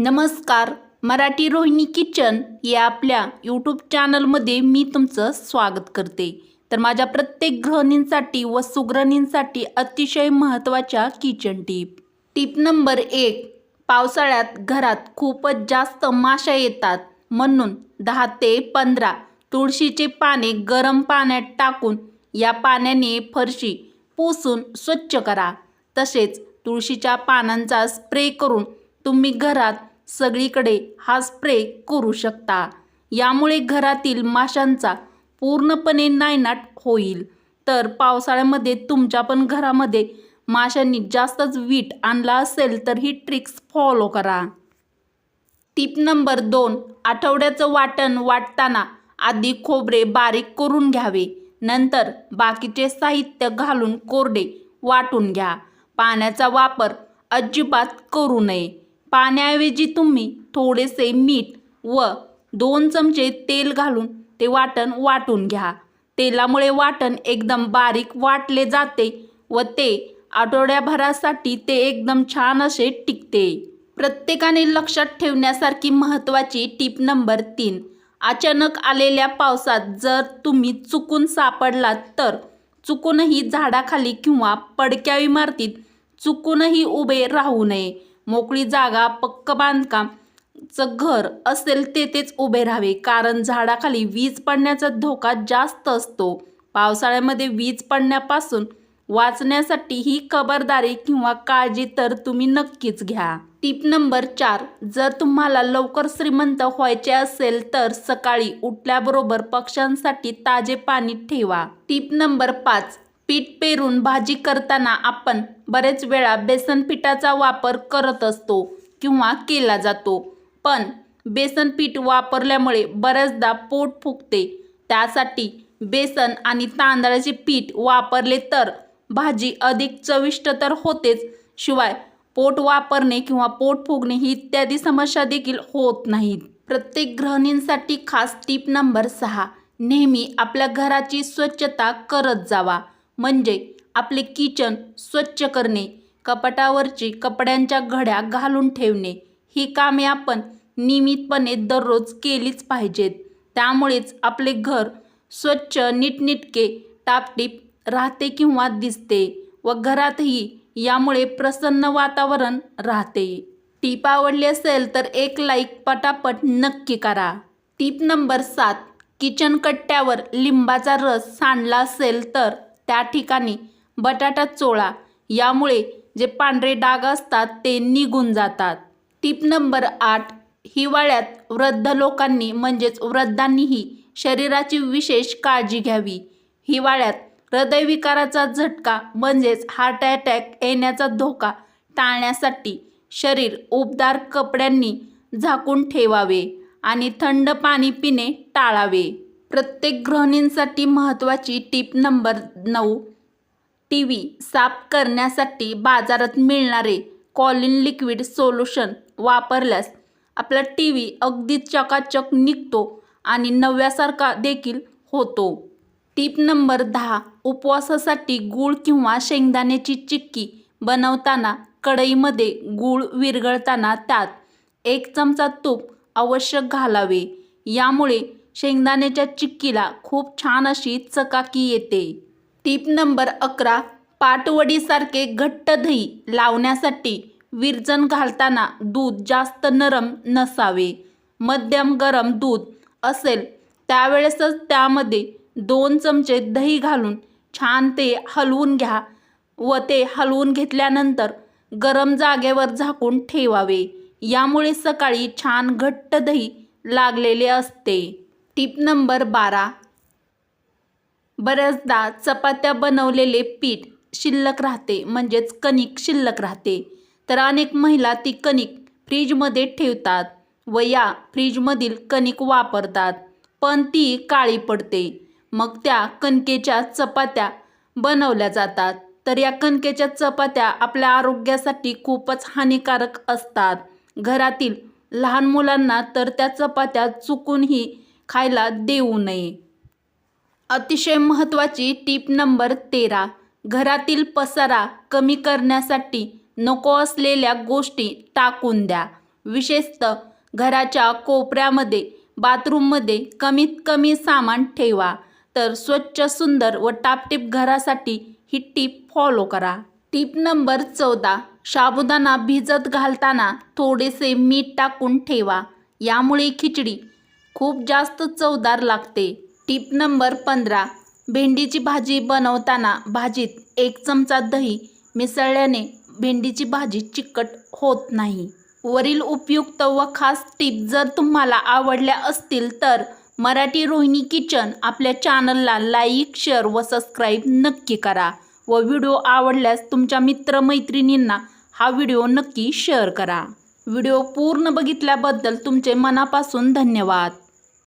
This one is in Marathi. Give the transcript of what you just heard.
नमस्कार मराठी रोहिणी किचन या आपल्या यूट्यूब चॅनलमध्ये मी तुमचं स्वागत करते. तर माझ्या प्रत्येक गृहिणींसाठी व सुगृहिणींसाठी अतिशय महत्त्वाच्या किचन टीप. टीप नंबर एक पावसाळ्यात घरात खूपच जास्त माशा येतात. म्हणून दहा ते पंधरा तुळशीचे पाने गरम पाण्यात टाकून या पाण्याने फरशी पुसून स्वच्छ करा. तसेच तुळशीच्या पानांचा स्प्रे करून तुम्ही घरात सगळीकडे हा स्प्रे करू शकता. यामुळे घरातील माशांचा पूर्णपणे नायनाट होईल. तर पावसाळ्यामध्ये तुमच्या पण घरामध्ये माशांनी जास्तच वीट आणला असेल तर ही ट्रिक्स फॉलो करा. टिप नंबर दोन आठवड्याचं वाटण वाटताना आधी खोबरे बारीक करून घ्यावे. नंतर बाकीचे साहित्य घालून कोरडे वाटून घ्या. पाण्याचा वापर अजिबात करू नये. पाण्याऐवजी तुम्ही थोडेसे मीठ व दोन चमचे तेल घालून ते वाटण वाटून घ्या. तेलामुळे वाटण एकदम बारीक वाटले जाते व ते आठवड्याभरासाठी ते एकदम छान असे टिकते. प्रत्येकाने लक्षात ठेवण्यासारखी महत्त्वाची टीप नंबर तीन. अचानक आलेल्या पावसात जर तुम्ही चुकून सापडलात तर चुकूनही झाडाखाली किंवा पडक्या इमारतीत चुकूनही उभे राहू नये. मोकळी जागा पक्क बांधकामचं घर असेल तेथेच उभे राहावे. कारण झाडाखाली वीज पडण्याचा धोका जास्त असतो. पावसाळ्यामध्ये वीज पडण्यापासून वाचण्यासाठी ही खबरदारी किंवा काळजी तर तुम्ही नक्कीच घ्या. टीप नंबर चार जर तुम्हाला लवकर श्रीमंत व्हायचे असेल तर सकाळी उठल्याबरोबर पक्ष्यांसाठी ताजे पाणी ठेवा. टीप नंबर पाच पीठ पेरून भाजी करताना आपण बरेच वेळा बेसन पिठाचा वापर करत असतो किंवा केला जातो. पण बेसन पीठ वापरल्यामुळे बऱ्याचदा पोट फुगते. त्यासाठी बेसन आणि तांदळाचे पीठ वापरले तर भाजी अधिक चविष्ट तर होतेच. शिवाय पोट वापरणे किंवा पोट फुगणे ही इत्यादी समस्या देखील होत नाहीत. प्रत्येक गृहिणींसाठी खास टीप नंबर सहा. नेहमी आपल्या घराची स्वच्छता करत जावा. म्हणजे आपले किचन स्वच्छ करणे कपाटावरची कपड्यांच्या घड्या घालून ठेवणे ही कामे आपण नियमितपणे दररोज केलीच पाहिजेत. त्यामुळेच आपले घर स्वच्छ नीटनिटके टापटीप राहते किंवा दिसते व घरातही यामुळे प्रसन्न वातावरण राहते. टीप आवडली असेल तर एक लाईक पटापट नक्की करा. टीप नंबर सात किचन कट्ट्यावर लिंबाचा रस सांडला असेल तर त्या ठिकाणी बटाटा चोळा यामुळे जे पांढरे डाग असतात ते निघून जातात. टीप नंबर आठ हिवाळ्यात वृद्ध लोकांनी म्हणजेच वृद्धांनीही शरीराची विशेष काळजी घ्यावी. हिवाळ्यात हृदयविकाराचा झटका म्हणजेच हार्ट अटॅक येण्याचा धोका टाळण्यासाठी शरीर उबदार कपड्यांनी झाकून ठेवावे आणि थंड पाणी पिणे टाळावे. प्रत्येक गृहिणींसाठी महत्त्वाची टीप नंबर नऊ. टी व्ही साफ करण्यासाठी बाजारात मिळणारे कॉलिन लिक्विड सोल्युशन वापरल्यास आपला टी व्ही अगदी चकाचक निघतो आणि नव्यासारखा देखील होतो. टीप नंबर दहा. उपवासासाठी गूळ किंवा शेंगदाण्याची चिक्की बनवताना कढईमध्ये गूळ विरघळताना त्यात एक चमचा तूप अवश्य घालावे. यामुळे शेंगदाण्याच्या चिक्कीला खूप छान अशी चकाकी येते. टीप नंबर अकरा पाटवडीसारखे घट्ट दही लावण्यासाठी विरजन घालताना दूध जास्त नरम नसावे. मध्यम गरम दूध असेल त्यावेळेसच त्यामध्ये दोन चमचे दही घालून छान ते हलवून घ्या व ते हलवून घेतल्यानंतर गरम जागेवर झाकून ठेवावे. यामुळे सकाळी छान घट्ट दही लागलेले असते. टीप नंबर बारा. बऱ्याचदा चपात्या बनवलेले पीठ शिल्लक राहते म्हणजेच कणिक शिल्लक राहते. तर अनेक महिला ती कणिक फ्रीजमध्ये ठेवतात व या फ्रीजमधील कणिक वापरतात पण ती काळी पडते. मग त्या कणकेच्या चपात्या बनवल्या जातात. तर या कणकेच्या चपात्या आपल्या आरोग्यासाठी खूपच हानिकारक असतात. घरातील लहान मुलांना तर त्या चपात्या चुकूनही खायला देऊ नये. अतिशय महत्त्वाची टीप नंबर तेरा. घरातील पसारा कमी करण्यासाठी नको असलेल्या गोष्टी टाकून द्या. विशेषतः घराच्या कोपऱ्यामध्ये बाथरूममध्ये कमीत कमी सामान ठेवा. तर स्वच्छ सुंदर व टापटीप घरासाठी ही टीप फॉलो करा. टीप नंबर चौदा. साबुदाणा भिजत घालताना थोडेसे मीठ टाकून ठेवा. यामुळे खिचडी खूप जास्त चवदार लागते. टीप नंबर पंधरा. भेंडीची भाजी बनवताना भाजीत एक चमचा दही मिसळल्याने भेंडीची भाजी चिकट होत नाही. वरील उपयुक्त व खास टिप जर तुम्हाला आवडल्या असतील तर मराठी रोहिणी किचन आपल्या चॅनलला लाईक शेअर व सबस्क्राईब नक्की करा व व्हिडिओ आवडल्यास तुमच्या मित्रमैत्रिणींना हा व्हिडिओ नक्की शेअर करा. व्हिडिओ पूर्ण बघितल्याबद्दल तुमचे मनापासून धन्यवाद.